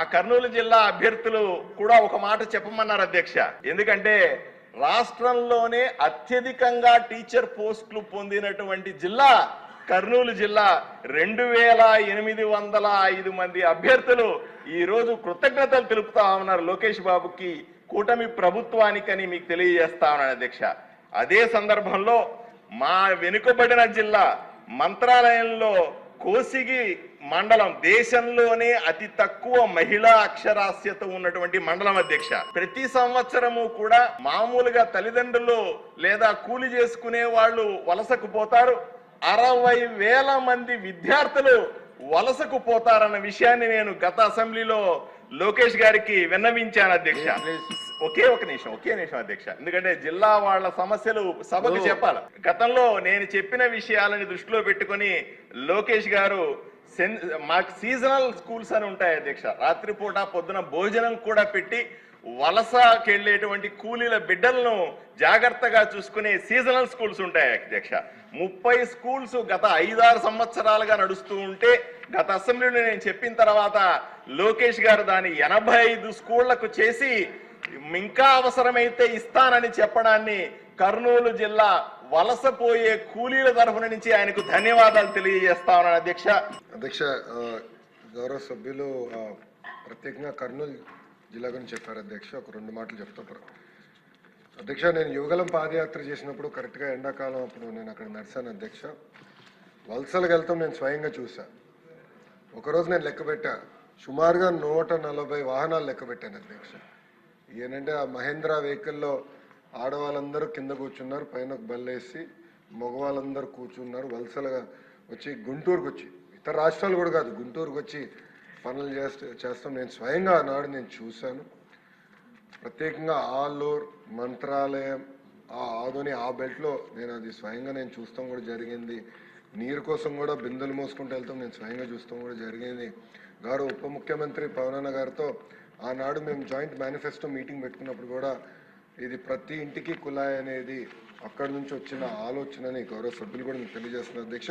మా కర్నూలు జిల్లా అభ్యర్థులు కూడా ఒక మాట చెప్పమన్నారు అధ్యక్ష. ఎందుకంటే రాష్ట్రంలోనే అత్యధికంగా టీచర్ పోస్టులు పొందినటువంటి జిల్లా కర్నూలు జిల్లా రెండు వేల ఎనిమిది వందల ఐదు మంది అభ్యర్థులు ఈరోజు కృతజ్ఞతలు తెలుపుతా ఉన్నారు లోకేష్ బాబుకి కూటమి ప్రభుత్వానికని మీకు తెలియజేస్తా ఉన్నాను అధ్యక్ష. అదే సందర్భంలో మా వెనుకబడిన జిల్లా మంత్రాలయంలో కోసిగి మండలం దేశంలోనే అతి తక్కువ మహిళా అక్షరాస్యత ఉన్నటువంటి మండలం అధ్యక్ష. ప్రతి సంవత్సరము కూడా మామూలుగా తల్లిదండ్రులు లేదా కూలి చేసుకునే వాళ్ళు వలసకు పోతారు. అరవై వేల మంది విద్యార్థులు వలసకు పోతారన్న విషయాన్ని నేను గత అసెంబ్లీలో లోకేష్ గారికి విన్నవించాను అధ్యక్ష. ఒకే ఒక నిమిషం ఒకే నిమిషం అధ్యక్ష. ఎందుకంటే జిల్లా వాళ్ళ సమస్యలు సభకు చెప్పాలి. గతంలో నేను చెప్పిన విషయాలని దృష్టిలో పెట్టుకొని లోకేష్ గారు మాకు సీజనల్ స్కూల్స్ అని ఉంటాయి అధ్యక్ష. రాత్రిపూట పొద్దున భోజనం కూడా పెట్టి వలసకి వెళ్ళేటువంటి కూలీల బిడ్డలను జాగ్రత్తగా చూసుకునే సీజనల్ స్కూల్స్ ఉంటాయి అధ్యక్ష. ముప్పై స్కూల్స్ గత ఐదారు సంవత్సరాలుగా నడుస్తూ ఉంటే గత అసెంబ్లీలో నేను చెప్పిన తర్వాత లోకేష్ గారు దాన్ని ఎనభై ఐదు స్కూళ్ళకు చేసి ఇంకా అవసరమైతే ఇస్తానని చెప్పడాన్ని కర్నూలు జిల్లా వలసపోయే కూలీల తరఫున నుంచి ఆయనకు ధన్యవాదాలు తెలియజేస్తా ఉన్నాను. అధ్యక్ష. అధ్యక్ష గౌరవ సభ్యులు ప్రత్యేకంగా కర్నూలు జిల్లా గురించి చెప్పారు అధ్యక్ష. ఒక రెండు మాటలు చెప్తా అధ్యక్ష నేను యువగలం పాదయాత్ర చేసినప్పుడు కరెక్ట్గా ఎండాకాలం అప్పుడు నేను అక్కడ నడిచాను అధ్యక్ష. వలసలకు వెళ్తాం నేను స్వయంగా చూసా. ఒకరోజు నేను లెక్క పెట్టా. సుమారుగా నూట నలభై వాహనాలు లెక్క పెట్టాను అధ్యక్ష. ఏంటంటే ఆ మహేంద్ర వెహికల్లో ఆడవాళ్ళందరూ కింద కూర్చున్నారు పైన ఒక బల్లేసి మగవాళ్ళందరూ కూర్చున్నారు వలసలుగా వచ్చి గుంటూరుకు వచ్చి. ఇతర రాష్ట్రాలు కూడా కాదు గుంటూరుకు వచ్చి పనులు చేస్తే చేస్తాం. నేను స్వయంగా ఆనాడు నేను చూశాను. ప్రత్యేకంగా ఆలూర్ మంత్రాలయం ఆ ఆదోని ఆ బెల్ట్లో నేను అది స్వయంగా నేను చూస్తాం కూడా జరిగింది. నీరు కోసం కూడా బిందెలు మోసుకుంటూ వెళ్తాం నేను స్వయంగా చూస్తాం కూడా జరిగింది. గారు ఉప ముఖ్యమంత్రి పవనన్న గారితో ఆనాడు మేము జాయింట్ మేనిఫెస్టో మీటింగ్ పెట్టుకున్నప్పుడు కూడా ఇది ప్రతి ఇంటికి కుళాయి అనేది అక్కడి నుంచి వచ్చిన ఆలోచనని గౌరవ సభ్యులు కూడా మీకు తెలియజేస్తున్నారు. అధ్యక్ష